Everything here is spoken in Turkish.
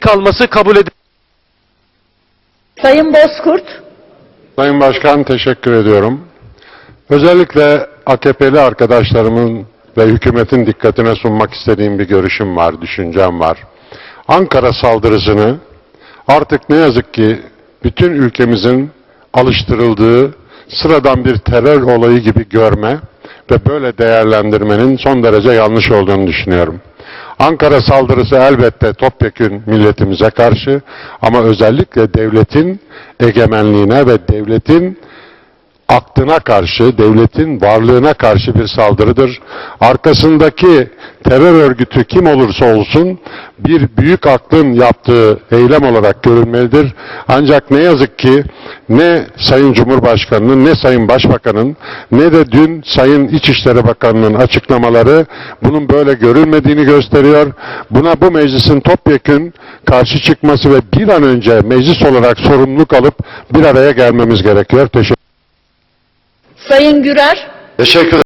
kalması kabul edilemez. Sayın Bozkurt, Sayın Başkan teşekkür ediyorum. Özellikle AKP'li arkadaşlarımın ve hükümetin dikkatine sunmak istediğim bir görüşüm var, düşüncem var. Ankara saldırısını artık ne yazık ki bütün ülkemizin alıştırıldığı sıradan bir terör olayı gibi görme ve böyle değerlendirmenin son derece yanlış olduğunu düşünüyorum. Ankara saldırısı elbette topyekün milletimize karşı ama özellikle devletin egemenliğine ve devletin aklına karşı, devletin varlığına karşı bir saldırıdır. Arkasındaki terör örgütü kim olursa olsun bir büyük aklın yaptığı eylem olarak görülmelidir. Ancak ne yazık ki ne Sayın Cumhurbaşkanı'nın ne Sayın Başbakan'ın ne de dün Sayın İçişleri Bakanı'nın açıklamaları bunun böyle görülmediğini gösteriyor. Buna bu meclisin topyekün karşı çıkması ve bir an önce meclis olarak sorumluluk alıp bir araya gelmemiz gerekiyor. Teşekkür Sayın Gürer, Teşekkür